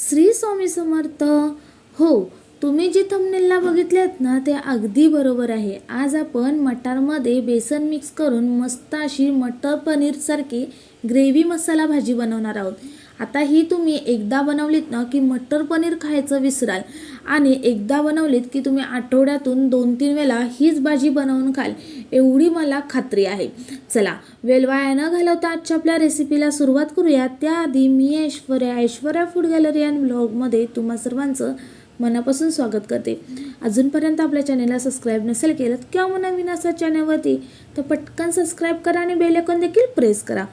श्री स्वामी समर्थ. हो तुम्ही जे थंबनेलला बघितल्यात ना ते अगदी बरोबर आहे. आज आपण मटारमध्ये बेसन मिक्स करून मस्त अशी मटर पनीरसारखी ग्रेव्ही मसाला भाजी बनवणार आहोत. आता ही तुम्ही एकदा बनवलीत ना की मटर पनीर खायचं विसराल. आणि एकदा बनवलीत की तुम्ही आठवड्यातून दोन तीन वेळा हीच भाजी बनवून खाल एवढी मला खात्री आहे. चला वेलवाया न घालवता आजच्या आपल्या रेसिपीला सुरुवात करूया. त्याआधी मी Aishwarya Aishwarya food gallery and ब्लॉगमध्ये तुम्हा सर्वांचं मनापासून स्वागत करते. अजूनपर्यंत आपल्या चॅनेलला सबस्क्राईब नसेल केलं किंवा नवीन असा चॅनलवरती तर पटकन सबस्क्राईब करा आणि बेल आयकॉन देखील प्रेस करा.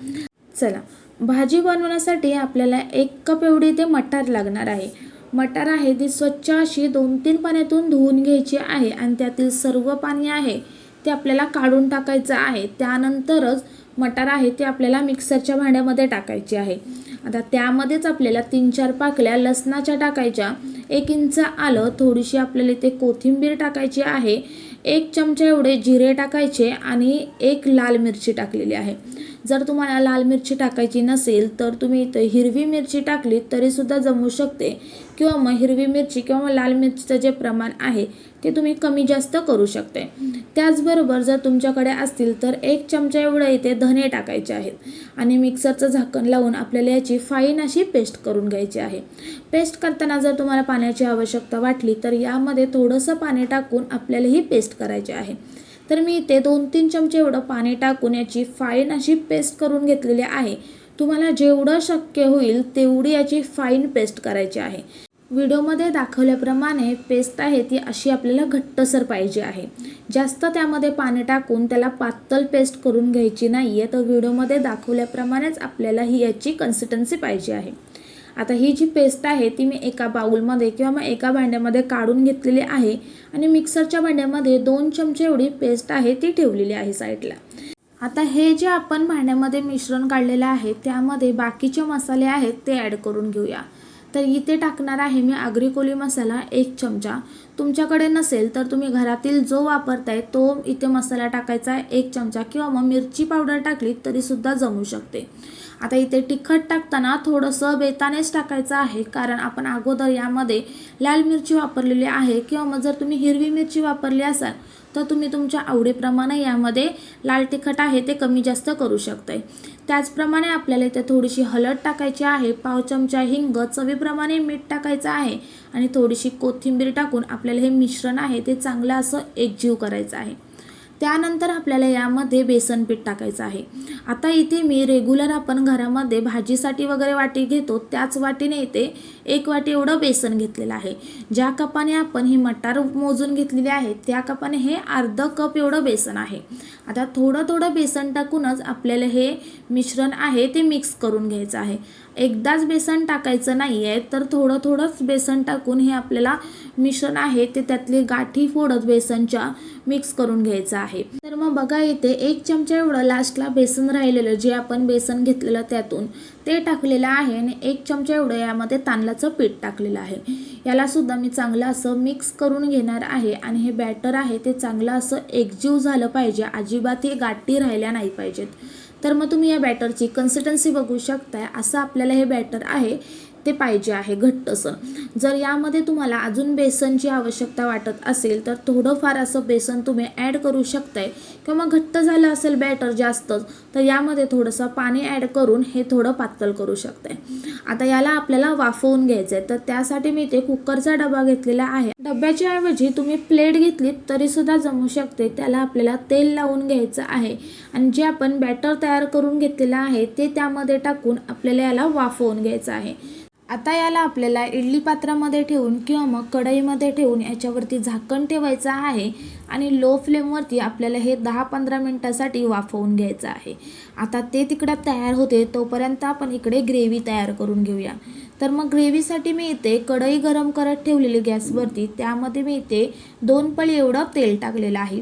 चला भाजी बनवण्यासाठी आपल्याला एक कप एवढी ते मटार लागणार आहे. मटार आहे ती स्वच्छ अशी दोन तीन पाण्यातून धुवून घ्यायची आहे आणि त्यातील सर्व पाणी आहे ते आपल्याला काढून टाकायचं आहे. त्यानंतरच मटार आहे ते आपल्याला मिक्सरच्या भांड्यामध्ये टाकायचे आहे. आता त्यामध्येच आपल्याला तीन चार पाकल्या लसणाच्या टाकायच्या. एक इंच आलं थोडीशी आपल्याला इथे कोथिंबीर टाकायची आहे. एक चमचा एवढे जिरे टाकायचे आणि एक लाल मिरची टाकलेली आहे. जर तुम्हाला लाल मिरची टाकायची नसेल तर तुम्ही इथं हिरवी मिरची टाकली तरीसुद्धा जमू शकते. किंवा मग हिरवी मिरची किंवा लाल मिरचीचं जे प्रमाण आहे ते तुम्ही कमी जास्त करू शकते. त्याचबरोबर जर तुमच्याकडे असतील तर एक चमचा एवढं इथे धने टाकायचे आहेत. आणि मिक्सरचं झाकण लावून आपल्याला याची फाईन अशी पेस्ट करून घ्यायची आहे. पेस्ट करताना जर तुम्हाला पाण्याची आवश्यकता वाटली तर यामध्ये थोडंसं पाणी टाकून आपल्याला ही पेस्ट करायची आहे. तर मी इथे दोन तीन चमचे एवढं पाणी टाकून याची फाईन अशी पेस्ट करून घेतलेली आहे. तुम्हाला जेवढं शक्य होईल तेवढी याची फाईन पेस्ट करायची आहे. व्हिडिओमध्ये दाखवल्याप्रमाणे पेस्ट आहे ती अशी आपल्याला घट्टसर पाहिजे आहे. जास्त त्यामध्ये पाणी टाकून त्याला पातळ पेस्ट करून घ्यायची नाही आहे तर व्हिडिओमध्ये दाखवल्याप्रमाणेच आपल्याला ही याची कन्सिस्टन्सी पाहिजे आहे. आता ही जी पेस्ट आहे ती मी एका बाउलमध्ये किंवा मग एका भांड्यामध्ये काढून घेतलेली आहे. आणि मिक्सरच्या भांड्यामध्ये दोन चमचे एवढी पेस्ट आहे ती ठेवलेली आहे साईडला आता हे जे आपण भांड्यामध्ये मिश्रण काढलेलं आहे त्यामध्ये बाकीचे मसाले आहेत ते ॲड करून घेऊया. तर इथे टाकणार आहे मी आगरी कोली मसाला एक चमचा. तुमच्याकडे नसेल तर तुम्ही घरातील जो वापरताय तो इथे मसाला टाकायचा आहे एक चमचा. किंवा मग मिरची पावडर टाकली तरीसुद्धा जमू शकते. आता इथे तिखट टाकताना थोडंसं बेतानेच टाकायचं आहे कारण आपण अगोदर यामध्ये लाल मिरची वापरलेली आहे किंवा मग जर तुम्ही हिरवी मिरची वापरली असाल तर तुम्ही तुमच्या आवडीप्रमाणे यामध्ये लाल तिखट आहे ते कमी जास्त करू शकताय. त्याचप्रमाणे आपल्याला इथे थोडीशी हळद टाकायची आहे पाव चमचा हिंग चवीप्रमाणे मीठ टाकायचं आहे आणि थोडीशी कोथिंबीर टाकून आपल्याला हे मिश्रण आहे ते चांगलं असं एकजीव करायचं आहे. त्यानंतर आपल्याला यामध्ये बेसन पीठ टाकायचं आहे. आता इथे मी रेग्युलर आपण घरामध्ये भाजीसाठी वगैरे वाटी घेतो त्याच वाटीने इथे एक वाटी एवढं बेसन घेतलेलं आहे. ज्या कपाने आपण ही मटार मोजून घेतलेली आहे त्या कपाने हे अर्ध कप एवढं बेसन आहे. आता थोडं थोडं बेसन टाकूनच आपल्याला हे मिश्रण आहे ते मिक्स करून घ्यायचं आहे. एकदाच बेसन टाकायचं नाही आहे तर थोडं थोडंच बेसन टाकून हे आपल्याला मिश्रण आहे ते त्यातली गाठी फोडत बेसनच्या मिक्स करून घ्यायचं आहे. तर मग बघा इथे एक चमचा एवढं लास्टला बेसन राहिलेलं जे आपण बेसन घेतलेलं त्यातून ते टाकलेलं आहे आणि एक चमचा एवढं यामध्ये तांदळाचं पीठ टाकलेलं आहे. याला सुद्धा मी चांगलं असं मिक्स करून घेणार आहे आणि हे बॅटर आहे ते चांगलं असं एकजीव झालं पाहिजे. अजिबात हे गाठी राहिल्या नाही पाहिजेत. तर मग तुम्ही या बॅटरची कन्सिस्टन्सी बघू शकताय. असं आपल्याला हे बॅटर आहे. ते पाहिजे आहे घट्टसं जर यामध्ये तुम्हाला अजून बेसनची आवश्यकता वाटत असेल तर थोडंफार असं बेसन तुम्ही ॲड करू शकताय. किंवा घट्ट झालं असेल बॅटर जास्तच तर यामध्ये थोडंसं पाणी ॲड करून हे थोडं पातळ करू शकताय. आता याला आपल्याला वाफवून घ्यायचं आहे तर त्यासाठी मी ते कुकरचा डबा घेतलेला आहे. डब्याच्या ऐवजी तुम्ही प्लेट घेतलीत तरीसुद्धा जमू शकते त्याला आपल्याला तेल लावून घ्यायचं आहे. आणि जे आपण बॅटर तयार करून घेतलेलं आहे ते त्यामध्ये टाकून आपल्याला याला वाफवून घ्यायचं आहे. आता याला आपल्याला इडली पात्रामध्ये ठेवून किंवा मग कढईमध्ये ठेवून याच्यावरती झाकण ठेवायचं आहे आणि लो फ्लेमवरती आपल्याला हे दहा पंधरा मिनटासाठी वाफवून घ्यायचं आहे. आता ते तिकडं तयार होते तोपर्यंत आपण इकडे ग्रेव्ही तयार करून घेऊया. तर मग ग्रेव्हीसाठी मी इथे कढई गरम करत ठेवलेली गॅसवरती त्यामध्ये मी इथे दोन पळी एवढं तेल टाकलेलं आहे.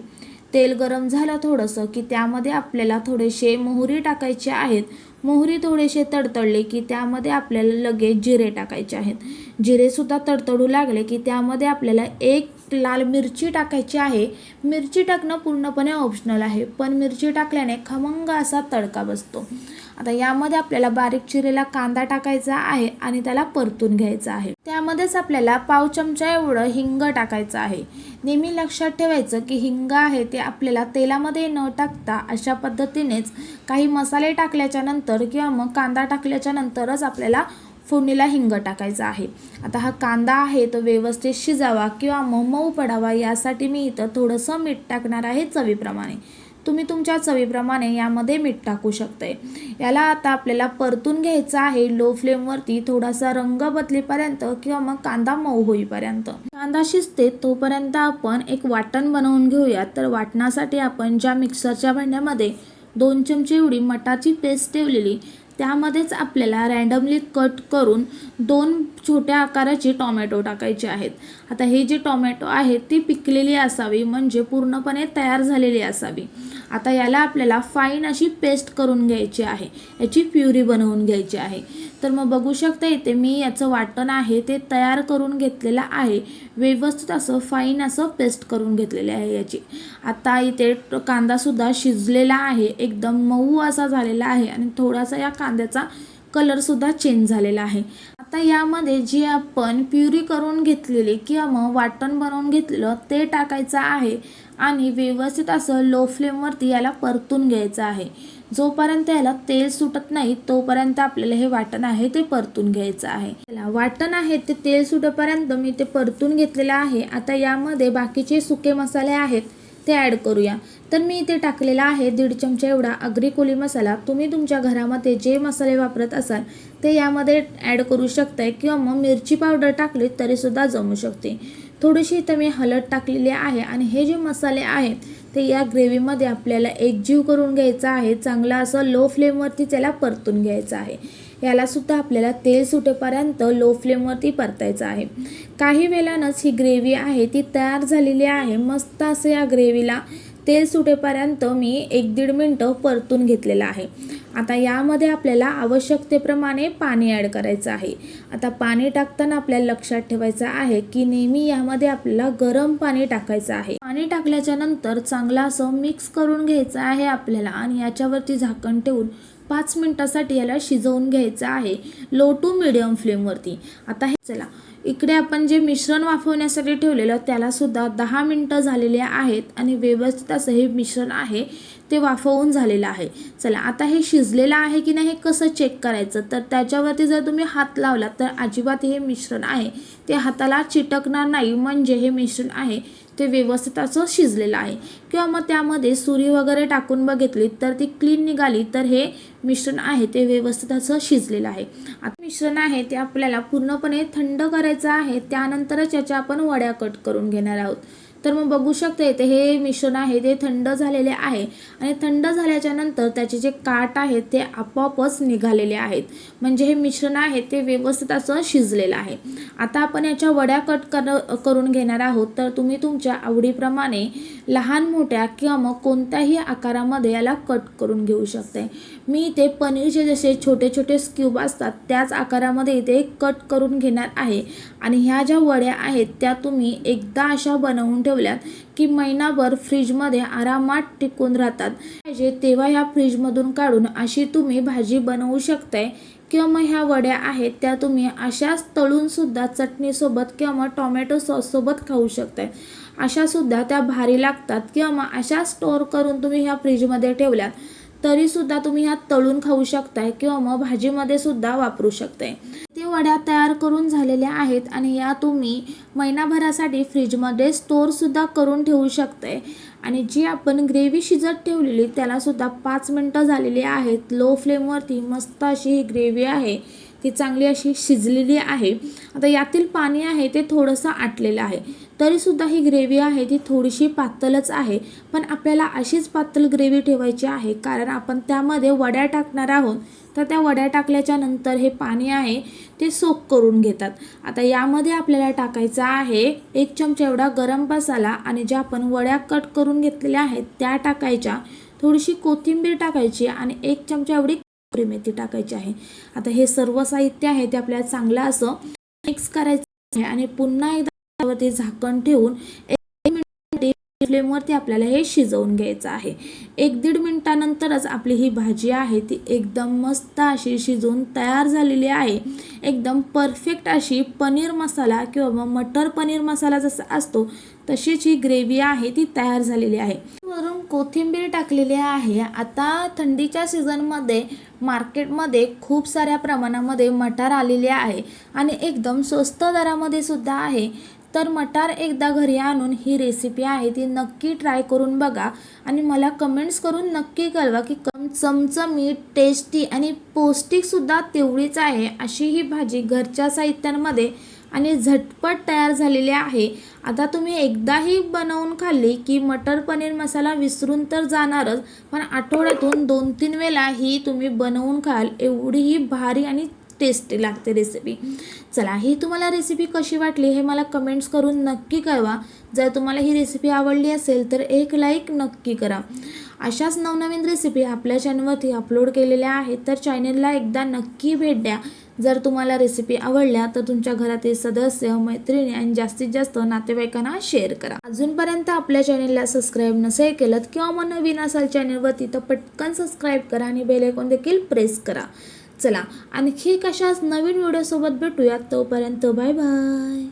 तेल गरम झालं थोडंसं की त्यामध्ये आपल्याला थोडेसे मोहरी टाकायचे आहेत. मोहरी थोडेसे तडतडले की त्यामध्ये आपल्याला लगेच जिरे टाकायचे आहेत. जिरेसुद्धा तडतडू लागले की त्यामध्ये आपल्याला एक लाल मिरची टाकायची आहे. मिरची टाकणं पूर्णपणे ऑप्शनल आहे पण मिरची टाकल्याने खमंग असा तडका बसतो. आता यामध्ये आपल्याला बारीक चिरेला कांदा टाकायचा आहे आणि त्याला परतून घ्यायचा आहे. त्यामध्येच आपल्याला पाव चमचा एवढं हिंग टाकायचं आहे. नेहमी लक्षात ठेवायचं की हिंग आहे ते आपल्याला तेलामध्ये न टाकता अशा पद्धतीनेच काही मसाले टाकल्याच्या नंतर किंवा मग कांदा टाकल्याच्या नंतरच आपल्याला फोडणीला हिंग टाकायचा आहे. आता हा कांदा आहे तो व्यवस्थित शिजावा किंवा मग मऊ पडावा यासाठी मी इथं थोडंसं मीठ टाकणार आहे चवीप्रमाणे. तुम्ही तुमच्या चवीप्रमाणे यामध्ये मीठ टाकू शकते याला आता आपल्याला परतून घ्यायचं आहे लो फ्लेमवरती थोडासा रंग बदलेपर्यंत किंवा मग कांदा मऊ होईपर्यंत. कांदा शिजते तोपर्यंत आपण एक वाटण बनवून घेऊया तर वाटणासाठी आपण ज्या मिक्सरच्या भांड्यामध्ये दोन चमचे एवढी मटाची पेस्ट ठेवलेली त्यामध्येच आपल्याला रँडमली कट करून दोन छोट्या आकाराचे टॉमॅटो टाकायचे आहेत. आता हे जे टॉमॅटो आहेत ती पिकलेली असावी म्हणजे पूर्णपणे तयार झालेली असावी. आता याला आपल्याला फाईन अशी पेस्ट करून घ्यायची आहे. याची प्युरी बनवून घ्यायची आहे. तर मग बघू शकता इथे मी याचं वाटण आहे ते तयार करून घेतलेलं आहे. व्यवस्थित असं फाईन असं पेस्ट करून घेतलेले आहे याची. आता इथे कांदासुद्धा शिजलेला आहे. एकदम मऊ असा झालेला आहे आणि थोडासा या कांद्याचा कलरसुद्धा चेंज झालेला आहे. आता यामध्ये जी आपण प्युरी करून घेतलेली किंवा मग वाटण बनवून घेतलेलं ते टाकायचं आहे. आणि व्यवस्थित असं लो फ्लेमवरती याला परतून घ्यायचं आहे. जोपर्यंत याला तेल सुटत नाही तोपर्यंत आपल्याला हे वाटण आहे ते परतून घ्यायचं आहे. वाटण आहे ते तेल सुटेपर्यंत मी ते परतून घेतलेलं आहे. आता यामध्ये बाकीचे सुके मसाले आहेत ते ॲड करूया. तर मी इथे टाकलेला आहे दीड चमचा एवढा अग्री कोली मसाला. तुम्ही तुमच्या घरामध्ये जे मसाले वापरत असाल ते यामध्ये ॲड करू शकताय किंवा मग मिरची पावडर टाकली तरीसुद्धा जमू शकते. थोडीशी इथं मी हळद टाकलेली आहे आणि हे जे मसाले आहेत ते या ग्रेव्हीमध्ये आपल्याला एकजीव करून घ्यायचं आहे. चांगलं असं लो फ्लेमवरती त्याला परतून घ्यायचं आहे. यालासुद्धा आपल्याला तेल सुटेपर्यंत लो फ्लेमवरती परतायचं आहे. काही वेळानंच ही ग्रेव्ही आहे ती तयार झालेली आहे. मस्त असं या ग्रेव्हीला तेल सुटेपर्यंत मी एक दीड मिनटं परतून घेतलेलं आहे. आता यामध्ये आपल्याला आवश्यकतेप्रमाणे पाणी ॲड करायचं आहे. आता पाणी टाकताना आपल्याला लक्षात ठेवायचं आहे की नेहमी यामध्ये आपल्याला गरम पाणी टाकायचं आहे. पाणी टाकल्याच्या नंतर चांगलं असं मिक्स करून घ्यायचं आहे आपल्याला आणि याच्यावरती झाकण ठेवून पाच मिनटासाठी याला शिजवून घ्यायचं आहे. लो टू मिडियम फ्लेमवरती आता हे चला. इकडे आपण जे मिश्रण वाफवण्यासाठी ठेवलेलं त्यालासुद्धा दहा मिनटं झालेले आहेत आणि व्यवस्थित असं हे मिश्रण आहे ते वाफवून झालेलं आहे. चला आता हे शिजलेलं आहे की नाही हे कसं चेक करायचं? तर त्याच्यावरती जर तुम्ही हात लावला तर अजिबात हे मिश्रण आहे. ते हाताला चिटकणार नाही. म्हणजे हे मिश्रण आहे. ते व्यवस्थित असं शिजलेलं आहे. किंवा मग त्यामध्ये सुरी वगैरे टाकून बघितली तर ती क्लीन निघाली तर हे मिश्रण आहे ते व्यवस्थित असं शिजलेलं आहे. आता मिश्रण आहे ते आपल्याला पूर्णपणे थंड करायचं आहे त्यानंतरच याच्या आपण वड्या कट करून घेणार आहोत. तर मग बघू शकता ते हे मिश्रण आहे ते थंड झालेले आहे. आणि थंड झाल्याच्यानंतर त्याचे जे काट आहेत ते आपोआपच निघालेले आहेत. म्हणजे हे मिश्रण आहे ते व्यवस्थित असं शिजलेलं आहे. आता आपण याच्या वड्या कट कर करून घेणार आहोत. तर तुम्ही तुमच्या आवडीप्रमाणे लहान मोठ्या किंवा मग कोणत्याही आकारामध्ये याला कट करून घेऊ शकते. मी इथे पनीरचे जसे छोटे छोटे स्क्यूब असतात त्याच आकारामध्ये इथे कट करून घेणार आहे. आणि ह्या ज्या वड्या आहेत त्या तुम्ही एकदा अशा बनवून ठेवल्यात की महिनाभर फ्रीजमध्ये आरामात टिकून राहतात. पाहिजे तेव्हा ह्या फ्रीजमधून काढून अशी तुम्ही भाजी बनवू शकताय किंवा मग ह्या वड्या आहेत त्या तुम्ही अशाच तळून सुद्धा चटणीसोबत किंवा मग टोमॅटो सॉससोबत खाऊ शकताय. अशा सुद्धा त्या भारी लागतात किंवा मग अशा स्टोअर करून तुम्ही ह्या फ्रीजमध्ये ठेवल्यात तरीसुद्धा तुम्ही ह्या तळून खाऊ शकताय किंवा मग भाजीमध्ये सुद्धा वापरू शकताय. वड्या तयार करून झालेल्या आहेत आणि या तुम्ही महिनाभरासाठी फ्रीजमध्ये स्टोअरसुद्धा करून ठेवू शकते. आणि जी आपण ग्रेव्ही शिजत ठेवलेली त्यालासुद्धा पाच मिनटं झालेली आहेत. लो फ्लेमवरती मस्त अशी ही ग्रेव्ही आहे. ती चांगली अशी शिजलेली आहे. आता यातील पाणी आहे ते थोडंसं आटलेलं आहे. तरीसुद्धा ही ग्रेव्ही आहे ती थोडीशी पातळच आहे. पण आपल्याला अशीच पातळ ग्रेव्ही ठेवायची आहे. कारण आपण त्यामध्ये वड्या टाकणार आहोत. तर त्या वड्या टाकल्याच्या नंतर हे पाणी आहे ते सोक करून घेतात. आता यामध्ये आपल्याला टाकायचं आहे एक चमचा एवढा गरम मसाला आणि ज्या आपण वड्या कट करून घेतलेल्या आहेत त्या टाकायच्या. थोडीशी कोथिंबीर टाकायची आणि एक चमचा एवढी कसुरी मेथी टाकायची आहे. आता हे सर्व साहित्य आहे ते आपल्याला चांगलं असं मिक्स करायचं आहे आणि पुन्हा एकदा त्यावरती झाकण ठेवून फ्लेमवरती आपल्याला हे शिजवून घ्यायचं आहे. एक दीड मिनटानंतरच आपली ही भाजी आहे ती एकदम मस्त अशी शिजवून तयार झालेली आहे. एकदम परफेक्ट अशी पनीर मसाला किंवा मग मटर पनीर मसाला जसा असतो तशीच ही ग्रेव्ही आहे ती तयार झालेली आहे. वरून कोथिंबीर टाकलेली आहे. आता थंडीच्या सीझनमध्ये मार्केटमध्ये खूप साऱ्या प्रमाणामध्ये मटार आलेले आहे आणि एकदम स्वस्त दरामध्ये सुद्धा आहे. तर मटार एकदा घरी आणून ही रेसिपी आहे ती नक्की ट्राय करून बघा. आणि मला कमेंट्स करून नक्की कळवा की कम चमचमीत टेस्टी आणि पौष्टिकसुद्धा तेवढीच आहे अशी ही भाजी घरच्या साहित्यांमध्ये आणि झटपट तयार झालेली आहे. आता तुम्ही एकदाही बनवून खाल्ली की मटर पनीर मसाला विसरून तर जाणारच पण आठवड्यातून दोन तीन वेळा ही तुम्ही बनवून खाल एवढी ही भारी आणि टेस्टी लागते रेसिपी चला ही तुम्हाला रेसिपी कशी वाटली हे मला कमेंट्स करून नक्की कळवा. जर तुम्हाला ही रेसिपी आवडली असेल तर एक लाईक नक्की करा. अशाच नवनवीन रेसिपी आपल्या चॅनलवरती अपलोड केलेल्या आहेत तर चॅनलला एकदा नक्की भेट द्या. जर तुम्हाला रेसिपी आवडल्या तर तुमच्या घरातील सदस्य मैत्रिणी आणि जास्तीत जास्त नातेवाईकांना शेअर करा. अजूनपर्यंत आपल्या चॅनलला सबस्क्राईब नसेल केलं किंवा मग नवीन असाल चॅनलवरती तर पटकन सबस्क्राईब करा आणि बेलायकॉन देखील प्रेस करा. चला आणखी कशाच नवीन व्हिडिओसोबत भेटूयात तोपर्यंत बाय बाय.